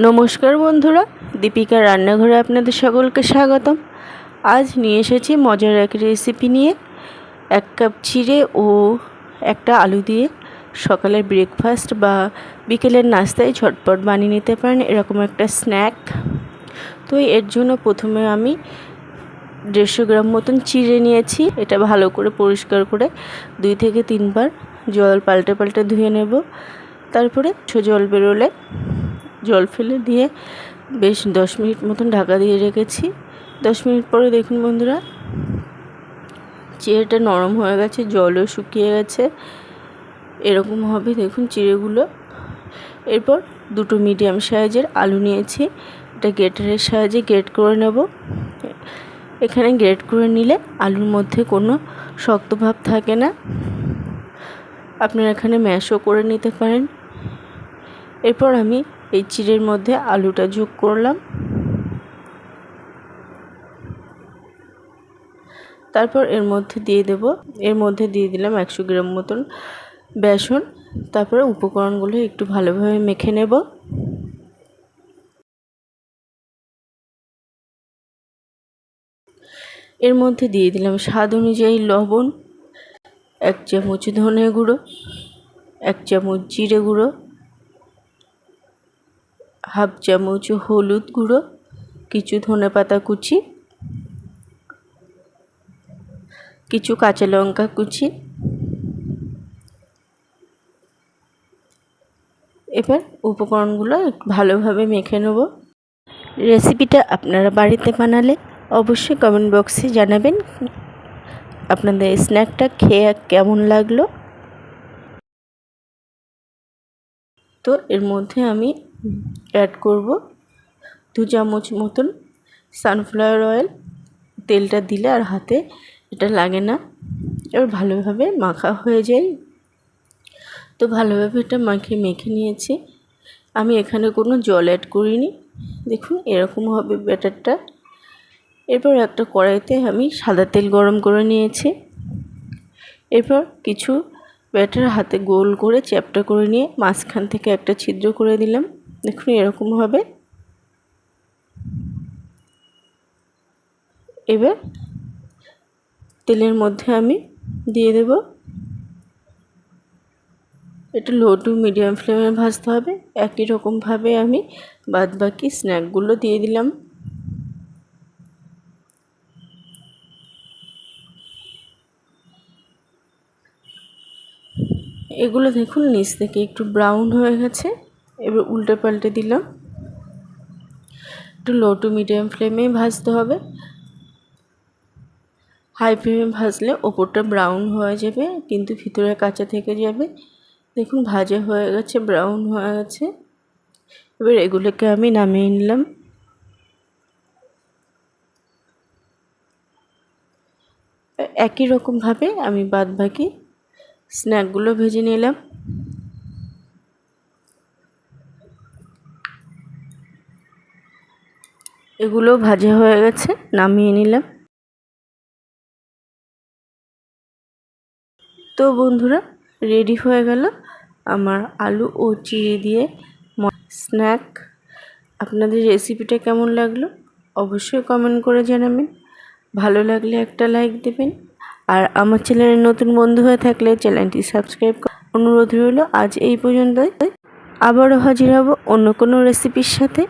নমস্কার বন্ধুরা দীপিকা রান্নাঘরে আপনাদের সকলকে স্বাগতম। আজ নিয়ে এসেছি মজার এক রেসিপি নিয়ে। এক কাপ চিড়ে ও একটা আলু দিয়ে সকালের ব্রেকফাস্ট বা বিকেলের নাস্তায় ঝটপট বানিয়ে নিতে পারেন এরকম একটা স্ন্যাক তো এর জন্য প্রথমে আমি দেড়শো গ্রাম মতন চিড়ে নিয়েছি। এটা ভালো করে পরিষ্কার করে দুই থেকে তিনবার জল পাল্টে পাল্টে ধুয়ে নেব। তারপরে জল বেরোলে জল ফেলে দিয়ে বেশ দশ মিনিট মতন ঢাকা দিয়ে রেখেছি। দশ মিনিট পরে দেখুন বন্ধুরা, চিড়েটা নরম হয়ে গেছে, জলও শুকিয়ে গেছে। এরকম হবে দেখুন চিড়েগুলো। এরপর দুটো মিডিয়াম সাইজের আলু নিয়েছি। এটা গ্রেটারের সাহায্যে গ্রেট করে নেব। এখানে গ্রেট করে নিলে আলুর মধ্যে কোনো শক্ত ভাব থাকে না। আপনারা এখানে ম্যাশও করে নিতে পারেন। এরপর আমি এই চিড়ের মধ্যে আলুটা যোগ করলাম। তারপর এর মধ্যে দিয়ে দেব, এর মধ্যে দিয়ে দিলাম একশো গ্রাম মতন বেসন। তারপরে উপকরণগুলো একটু ভালোভাবে মেখে নেব। এর মধ্যে দিয়ে দিলাম স্বাদ অনুযায়ী লবণ, এক চামচ ধনে গুঁড়ো, এক চামচ জিরে গুঁড়ো হাফ চামচ হলুদ গুঁড়ো, কিছু ধনে পাতা কুচি, কিছু কাঁচা লঙ্কা কুচি। এবার উপকরণগুলো ভালোভাবে মেখে নেব। রেসিপিটা আপনারা বাড়িতে বানালে অবশ্যই কমেন্ট বক্সে জানাবেন আপনাদের স্ন্যাকটা খেয়ে কেমন লাগল। তো এর মধ্যে আমি অ্যাড করব। দু চামচ মতন সানফ্লাওয়ার অয়েল তেলটা দিলে আর হাতে এটা লাগে না। এবার ভালোভাবে মাখা হয়ে যায়। তো ভালোভাবে এটা মাখিয়ে মেখে নিয়েছি। আমি এখানে কোনো জল অ্যাড করিনি। দেখুন, এরকম হবে ব্যাটারটা। এরপর একটা কড়াইতে আমি সাদা তেল গরম করে নিয়েছি। এরপর কিছু ব্যাটার হাতে গোল করে চ্যাপটা করে নিয়ে মাঝখান থেকে একটা ছিদ্র করে দিলাম। দেখুন এরকম হবে এবার তেলের মধ্যে আমি দিয়ে দেব। এটা লো টু মিডিয়াম ফ্লেমে ভাজতে হবে। একই রকমভাবে আমি বাদ বাকি স্ন্যাকগুলো দিয়ে দিলাম। এগুলো দেখুন নিচ থেকে একটু ব্রাউন হয়ে গেছে। এবার উল্টে পাল্টে দিলাম। একটু লো টু মিডিয়াম ফ্লেমেই ভাজতে হবে। হাই ফ্লেমে ভাজলে ওপরটা ব্রাউন হয়ে যাবে, কিন্তু ভিতরে কাঁচা থেকে যাবে। দেখুন ভাজা হয়ে গেছে ব্রাউন হয়ে গেছে। এবার এগুলোকে আমি নামিয়ে নিলাম। একই রকমভাবে আমি বাদ বাকি স্ন্যাকগুলো ভেজে নিলাম। এগুলো ভাজা হয়ে গেছে, নামিয়ে নিলাম। তো বন্ধুরা, রেডি হয়ে গেল আমার আলু ও চিড়ে দিয়ে স্ন্যাক। আপনাদের রেসিপিটা কেমন লাগল অবশ্যই কমেন্ট করে জানাবেন। ভালো লাগলে একটা লাইক দেবেন। আর আমার চ্যানেলের নতুন বন্ধু হয়ে থাকলে চ্যানেলটি সাবস্ক্রাইব অনুরোধ রইল। আজ এই পর্যন্তই। আবারও হাজির হব অন্য কোনো রেসিপির সাথে।